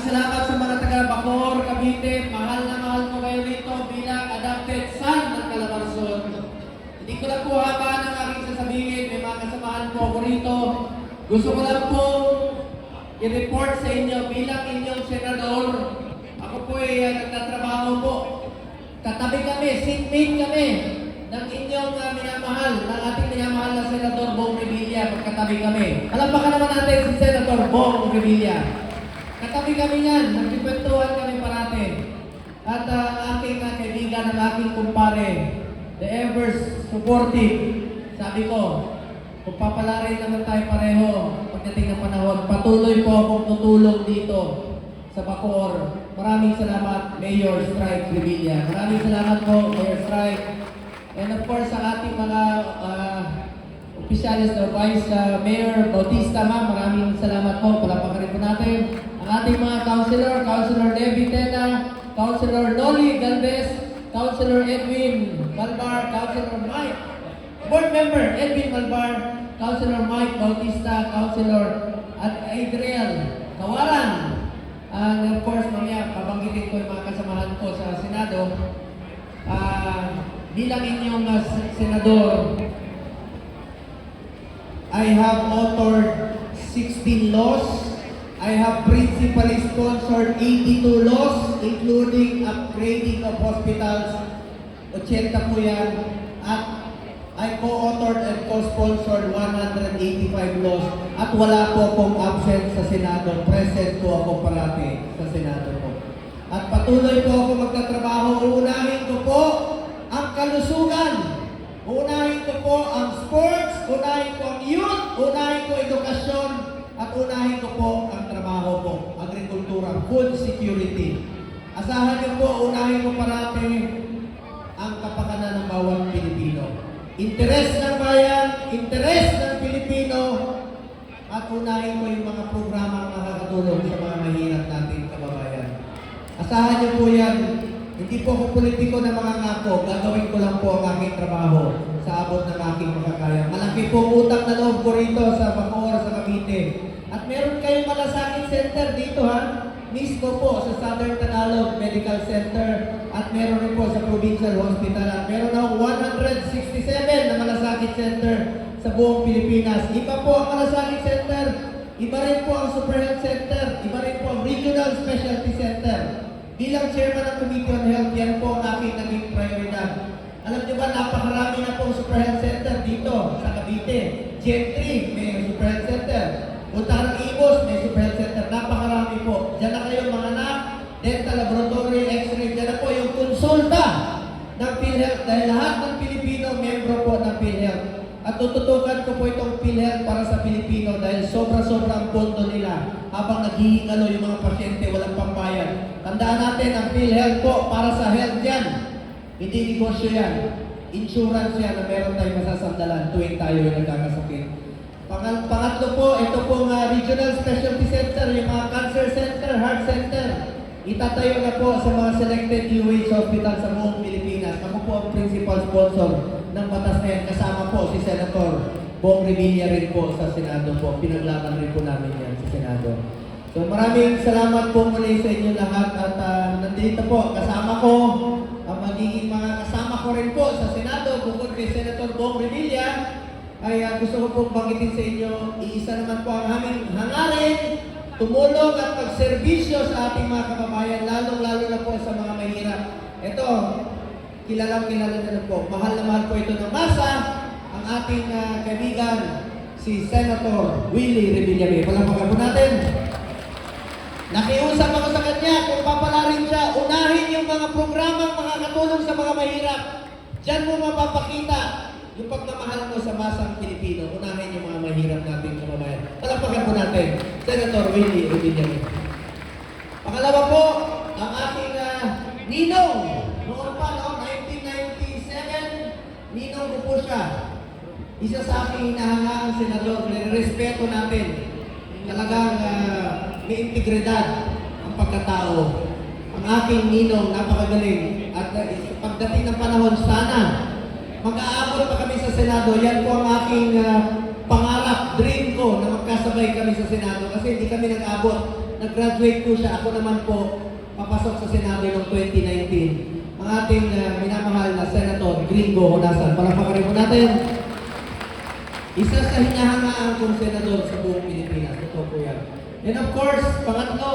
Maraming salamat sa mga taga Bacor, Cavite. Mahal na mahal ko kayo rito bilang adopted son ng Calabarzon. Hindi ko lang po habaan ang aking sasabihin. May mga kasamahan po ako rito. Gusto ko lang po i-report sa inyo bilang inyong senador. Ako po ay uh, nagtatrabaho po. Katabi kami, seatmate kami ng inyong uh, minamahal, ng ating minamahal na Senador Bong Revilla. Magkatabi kami. Alam ba ka naman natin si Senator Bong Revilla? Katabi kami yan, nagkikwentuhan kami parate. At uh, ang aking uh, kaibigan, ang aking kumpare, the ever supportive, sabi ko, kung naman tayo pareho, pagdating ng panahon, patuloy po akong tutulong dito sa Bacoor. Maraming salamat, Mayor Strike Revilla. Maraming salamat po, Mayor Strike. And of course, sa ating mga uh, opisyalis na Vice uh, Mayor Bautista, ma'am, maraming salamat po. Palapakan rin po natin. Ating mga councilor, Councilor Debbie Tena, Councilor Noli Galvez, Councilor Edwin Malbar, Councilor Mike, Board Member Edwin Malbar, Councilor Mike Bautista, Councilor at Adriel Kawaran. And of course, mamaya, pabanggitin ko yung mga kasamahan ko sa Senado. Ah, bilang inyong uh, sen- senador, I have authored 16 laws. I have principally sponsored 82 laws, including upgrading of hospitals. 80 po yan. At I co-authored and co-sponsored 185 laws. At wala po akong absent sa Senado. Present po ako parati sa Senado po. At patuloy po ako magtatrabaho. Uunahin ko po ang kalusugan. Unahin ko po ang sports, unahin ko ang youth, unahin ko edukasyon, unahin ko po ang trabaho po, agrikultura, food security. Asahan niyo po, unahin ko parati ang kapakanan ng bawat Pilipino. Interes ng bayan, interes ng Pilipino, at unahin ko yung mga programa makakatulong sa mga mahirap nating kababayan. Asahan niyo po yan, hindi po ako politiko na mga ngako, gagawin ko lang po ang aking trabaho sa abot ng aking makakaya. Malaki po ang utang na loob ko rito sa Bacoor, sa Cavite. At meron kayong malasakit center dito ha, mismo po sa Southern Tagalog Medical Center at meron rin po sa Provincial Hospital at meron akong 167 na malasakit center sa buong Pilipinas. Iba po ang malasakit center, iba rin po ang Super Health Center, iba rin po ang Regional Specialty Center. Bilang chairman ng Committee on Health, yan po ang aking naging prioridad. Alam niyo ba, napakarami Tandaan natin, ang PhilHealth po para sa health yan. Hindi negosyo yan. Insurance yan na meron tayong masasandalan tuwing tayo ay nagkakasakit. Pangal pangatlo po, ito pong uh, Regional Specialty Center, yung mga Cancer Center, Heart Center. Itatayo na po sa mga selected UH hospital sa buong Pilipinas. Ako po ang principal sponsor ng batas na yan. Kasama po si Senator Bong Revilla rin po sa Senado po. Pinaglaban rin po namin yan sa Senado. So maraming salamat po muli sa inyo lahat at ah, nandito po kasama ko ang magiging mga kasama ko rin po sa Senado bukod kay Senator Bong Revilla ay ah, gusto ko pong banggitin sa inyo, iisa naman po ang aming hangarin, tumulong at magserbisyo sa ating mga kababayan, lalong-lalo na po sa mga mahirap. Ito, kilalang kilala na na po. Mahal na mahal po ito ng masa, ang ating ah, kaibigan, si Senator Willie Revillame. Palapakan po natin. Nakiusap ako sa kanya kung papalarin siya, unahin yung mga programang makakatulong sa mga mahirap. Diyan mo mapapakita yung pagmamahal mo sa masang Pilipino. Unahin yung mga mahirap nating kababayan. Palapakan po natin, Senator Willie Revillame. Pangalawa po, ang aking uh, ninong. Noon pa, no, 1997, ninong ko po siya. Isa sa aking hinahangaan senador, nire-respeto natin. Talagang ah, may integridad ang pagkatao. Ang aking ninong, napakagaling. At uh, pagdating ng panahon, sana mag-aabot pa kami sa Senado. Yan po ang aking ah, pangarap, dream ko na magkasabay kami sa Senado kasi hindi kami nag-abot. nag-graduate po siya. Ako naman po, papasok sa Senado noong 2019. Ang ating uh, minamahal na Senator Gringo Honasan. Palakpakan po natin. Isa sa hinahangaan kong senador sa buong Pilipinas. Ito po yan. And of course, pangatlo,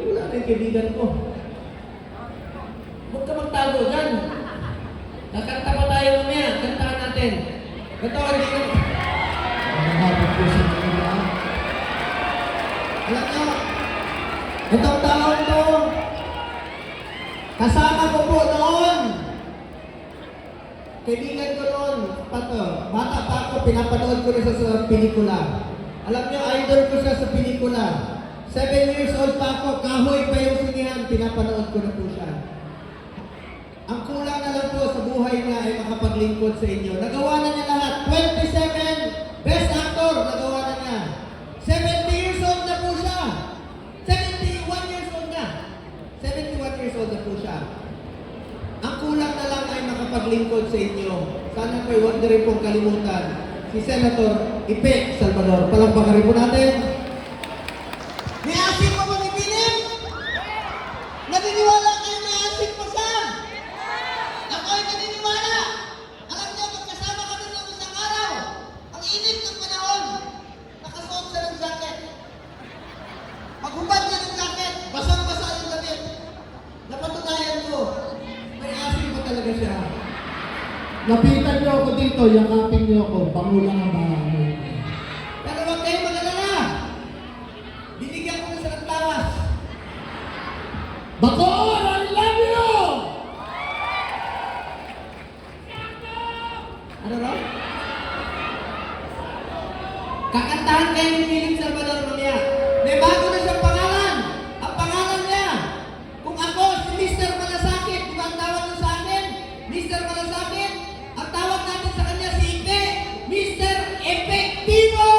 wala rin kaibigan ko. Huwag ka magtago dyan. Nakanta pa tayo mamaya. Kantahan natin. Ito, hindi ko. Mahabot po sa kanila. Alam nyo, itong taon to, kasama ko po noon. Kaibigan ko noon, pato, bata pa ako, pinapanood ko rin siya sa pelikula. Alam nyo, idol ko siya sa pelikula. Seven years old pa ako, kahoy pa yung sinihan, pinapanood ko na po siya. Ang kulang na lang po sa buhay niya ay makapaglingkod sa inyo. Nagawa na niya lahat. 27 Best Actor, nagawa na niya. 70 years old na po siya. 71 years old na. 71 years old na po siya. Ang kulang na lang ay makapaglingkod sa inyo. Sana po huwag na rin pong kalimutan si Senator Ipe Salvador. Palakpakan po natin. Lapitan niyo ako dito, yakapin niyo ako, bango lang ang bahay. Pero huwag kayong mag-alala. Binigyan ko na siya ng tawas. Bacoor, I love you! Ano raw? Kakantahan kayo ni Philip Salvador mamaya. May bago na siyang pangalan. Ang pangalan niya. Kung ako si Mr. Malasakit, di ba ang tawag niyo sa akin? Mr. Malasakit. Ang tawag natin sa kanya si Ipe. Mr. Epektibo!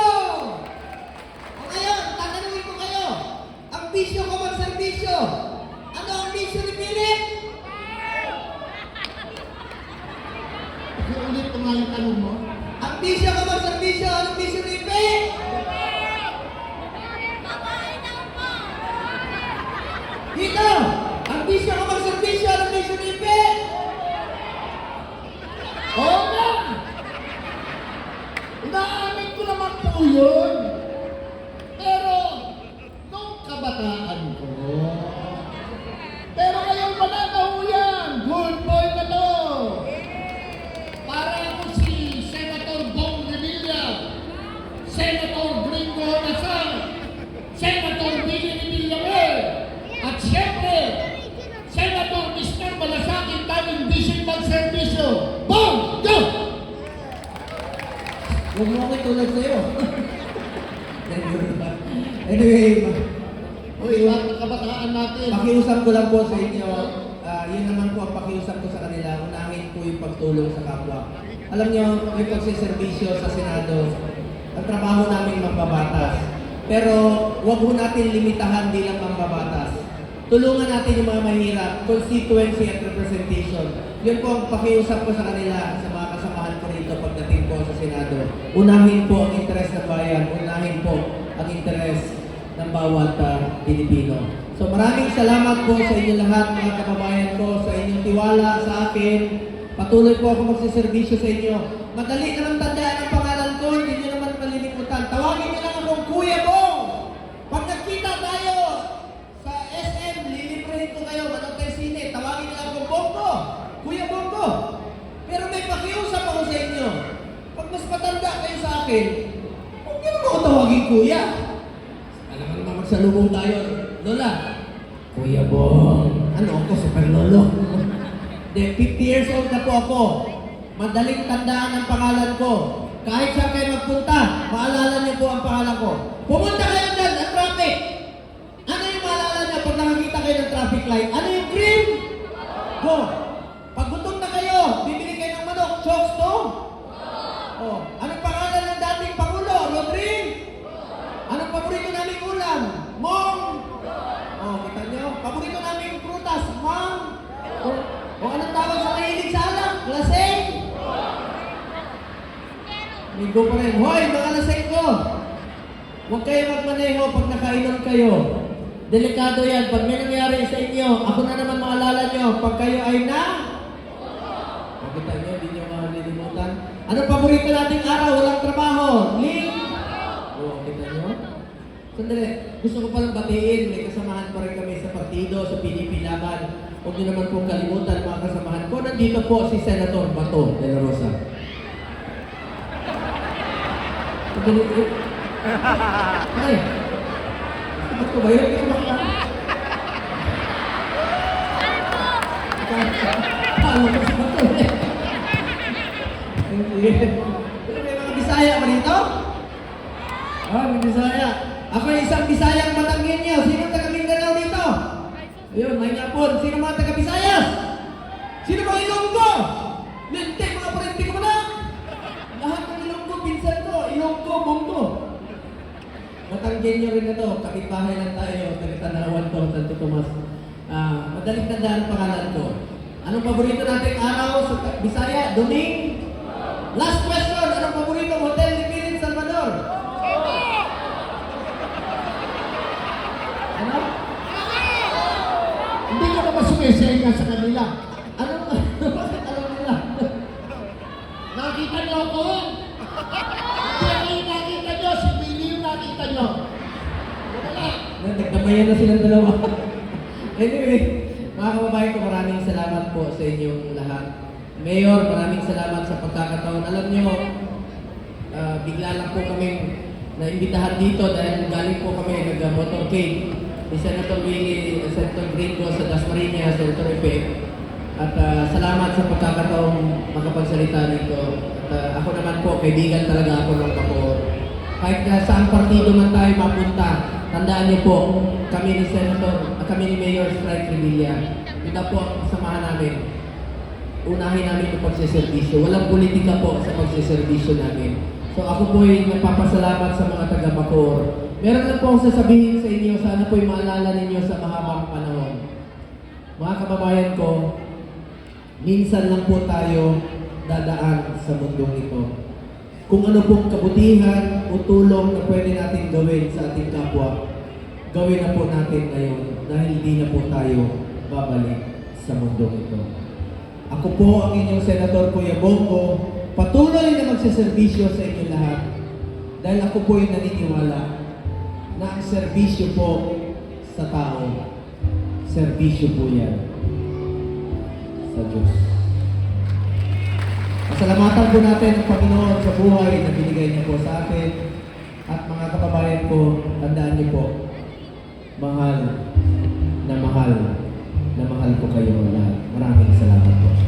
O ngayon, tatanungin ko kayo. Ang bisyo ko magserbisyo. Ano ang bisyo ni Philip? Ulit ko nga yung tanong mo. Ang bisyo ko magserbisyo. Anong bisyo ni Ipe? Dito! Ang bisyo ko magserbisyo. Anong bisyo ni Ipe? Oo nga! Inaamin ko naman po yun. Pero, nung kabataan ko, pero ngayon wala na ho yan. Good boy na to. Para ako si Senator Bong Revilla, Senator Gringo Nasal, Senator Billy Villanueva, at siyempre, Senator Mr. Malasakit tayong bisig magservisyo. Bong! Go! Huwag mo ako tulad sa'yo. anyway, Uy, lahat ng kabataan natin. pakiusap ko lang po sa inyo. Ah, yun naman po ang pakiusap ko sa kanila. Unahin po yung pagtulong sa kapwa. Alam niyo, yung pagsiservisyo sa Senado, ang trabaho namin mambabatas. Pero huwag po natin limitahan bilang mambabatas. Tulungan natin yung mga mahirap, constituency at representation. Yun po ang pakiusap ko sa kanila, sa mga kasamahan ko rito pagdating po sa Senado. Unahin po ang interes ng bayan, unahin po ang interes ng bawat ah, Pilipino. So maraming salamat po sa inyo lahat mga kababayan ko, sa inyong tiwala sa akin. Patuloy po ako magsiservisyo sa inyo. Madali naman tandaan ang pangalan ko, hindi nyo naman malilimutan. Tawagin nyo lang akong Kuya Bong! Pag nagkita tayo sa SM, liliprehin ko kayo, manood tayo sine, tawagin nyo lang akong Bongo! Kuya Bongo! Pero may pakiusap ako sa inyo. Pag mas matanda kayo sa akin, huwag nyo naman ako tawagin Kuya. Alam mo naman magsalubong tayo. Lola, Kuya Bong. Ano ako, super lolo? De, 50 years old na po ako. Madaling tandaan ang pangalan ko. Kahit saan kayo magpunta, maalala niyo po ang pangalan ko. Pumunta kayo dyan, ang traffic. Linggo pa rin. Hoy, mga laseng ko! Huwag kayo magmaneho pag nakainom kayo. Delikado yan. Pag may nangyari sa inyo, ako na naman maalala nyo, pag kayo ay na... Nakita nyo, hindi nyo malilimutan. Ano paborito nating araw? Walang trabaho. Ling? Oo, kita nyo? Sandali, gusto ko palang batiin. May kasamahan pa rin kami sa partido, sa PDP Laban. Huwag nyo naman pong kalimutan mga kasamahan ko. Nandito po si Senator Bato de la Rosa. Sandali, eh. Ay, ba't ko ba yun? Hindi ko makita. Paano ko si Bato. Pero may mga Bisaya ba dito? Ah, may Bisaya. Ako isang Bisayang Batanggenyo. Sino taga Mindanao dito? Ayun, may napon. Sino mga taga Bisayas? Sino mga Ilonggo? Lente, mga parente ko na. Lahat ng Ilonggo, pinsan ko. Ilonggo, Bonggo. Batanggenyo rin na to. Kapitbahay lang tayo. Tagatanawan ko, Santo Tomas. Ah, madaling tandaan ang pangalan ko. Anong paborito nating araw sa Bisaya? Duming? Last question. Anong paborito hotel ni Pirin Salvador? Ano? Hindi ka naman sumisenya sa kanila. Ano? Bakit alam nila? Nakita niyo ako? Hindi ako yung nakita niyo, si Billy yung nakita niyo. Wala. Nagdamayan na silang dalawa. anyway, mga kababayan ko, maraming salamat po sa inyong lahat. Mayor, maraming salamat sa pagkakataon. Alam niyo, ah, bigla lang po kaming naimbitahan dito dahil galing po kami nag-motorcade ni Senator Willie, Senator Gringo sa Dasmariñas, Senator Epe. At ah, salamat sa pagkakataong makapagsalita dito. At ah, ako naman po, kaibigan talaga ako ng Bacoor. Kahit na saan partido man tayo mapunta, tandaan niyo po, kami ni Senator, ah, kami ni Mayor Strike Revilla, ito po ang kasamahan namin. Unahin namin yung pagsiservisyo. Walang politika po sa pagsiservisyo namin. So ako po ay nagpapasalamat sa mga taga Bacoor. Meron lang po akong sasabihin sa inyo, sana po yung maalala ninyo sa mahabang panahon. Mga kababayan ko, minsan lang po tayo dadaan sa mundong ito. Kung ano pong kabutihan o tulong na pwede natin gawin sa ating kapwa, gawin na po natin ngayon dahil hindi na po tayo babalik sa mundong ito. Ako po ang inyong Senator Kuya Bongo, patuloy na magsiservisyo sa inyo lahat dahil ako po ay naniniwala na ang serbisyo po sa tao, serbisyo po yan sa Diyos. Pasalamatan po natin ang Panginoon sa buhay na binigay niya po sa atin. At mga kababayan ko, tandaan niyo po, mahal na mahal na mahal ko kayo lahat. Maraming salamat.